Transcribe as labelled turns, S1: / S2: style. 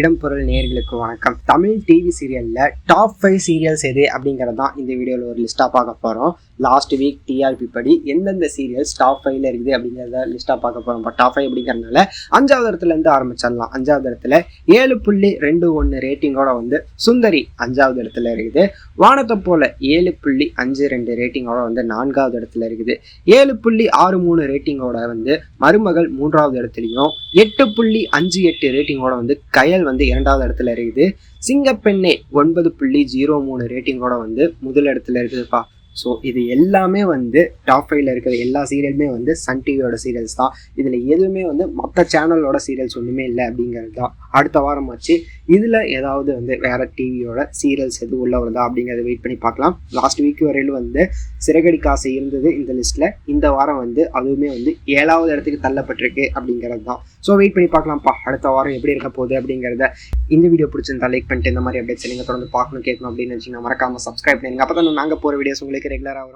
S1: இடம்பொருள் நேர்களுக்கு வணக்கம். தமிழ் டிவி சீரியல்ல டாப் ஃபைவ் சீரியல்ஸ் எது அப்படிங்கிறது தான் இந்த வீடியோவில் ஒரு லிஸ்ட்டாக பார்க்க போகிறோம் லாஸ்ட் வீக் டிஆர்பி படி எந்தெந்த சீரியல்ஸ் டாப் ஃபைவ்ல இருக்குது அப்படிங்கிறத லிஸ்ட்டாக பார்க்க போகிறோம் இப்போ டாப் ஃபைவ் அப்படிங்கிறதுனால அஞ்சாவது இடத்துல இருந்து ஆரம்பிச்சிடலாம். அஞ்சாவது இடத்துல ஏழு புள்ளி ரெண்டு ஒன்று ரேட்டிங்கோட வந்து சுந்தரி அஞ்சாவது இடத்துல இருக்குது. வானத்தை போல ஏழு புள்ளி அஞ்சு ரெண்டு ரேட்டிங்கோட வந்து நான்காவது இடத்துல இருக்குது. ஏழு புள்ளி ஆறு மூணு ரேட்டிங்கோட வந்து மருமகள் மூன்றாவது இடத்துலையும் எட்டு புள்ளி அஞ்சு எட்டு ரேட்டிங்கோட வந்து கயல் வந்து இரண்டாவது இடத்துல இருக்குது. சிங்கப்பெண்ணே ஒன்பது புள்ளி ஜீரோ மூணு ரேட்டிங்கோட வந்து முதல் இடத்துல இருக்குதுப்பா. ஸோ இது எல்லாமே வந்து டாப் ஃபைவ்ல இருக்கிற எல்லா சீரியலுமே வந்து சன் டிவியோட சீரியல்ஸ் தான். இதில் எதுவுமே வந்து மற்ற சேனலோட சீரியல்ஸ் ஒன்றுமே இல்லை அப்படிங்கிறது தான். அடுத்த வாரம் ஆச்சு. இதில் ஏதாவது வந்து வேற டிவியோட சீரியல்ஸ் எது உள்ள வருதா அப்படிங்கிறத வெயிட் பண்ணி பார்க்கலாம். லாஸ்ட் வீக் வரையில் வந்து சிறகடி காசு இருந்தது இந்த லிஸ்ட்டில் இந்த வாரம் வந்து அதுவுமே வந்து ஏழாவது இடத்துக்கு தள்ளப்பட்டிருக்கு அப்படிங்கிறது தான். ஸோ வெயிட் பண்ணி பார்க்கலாம்ப்பா. அடுத்த வாரம் எப்படி இருக்க போகுது அப்படிங்கிறத இந்த வீடியோ பிடிச்சிருந்தா லைக் பண்ணிட்டு இந்த மாதிரி அப்டேட்ஸ் நீங்கள் தொடர்ந்து பார்க்கணும் கேட்கணும் அப்படின்னு வச்சிங்கன்னா மறக்காம சப்ஸ்கிரைப் பண்ணுங்க அப்போ தான் நாங்கள் போகிற வீடியோஸ் உங்களுக்கு ரெகுலராக வரும்.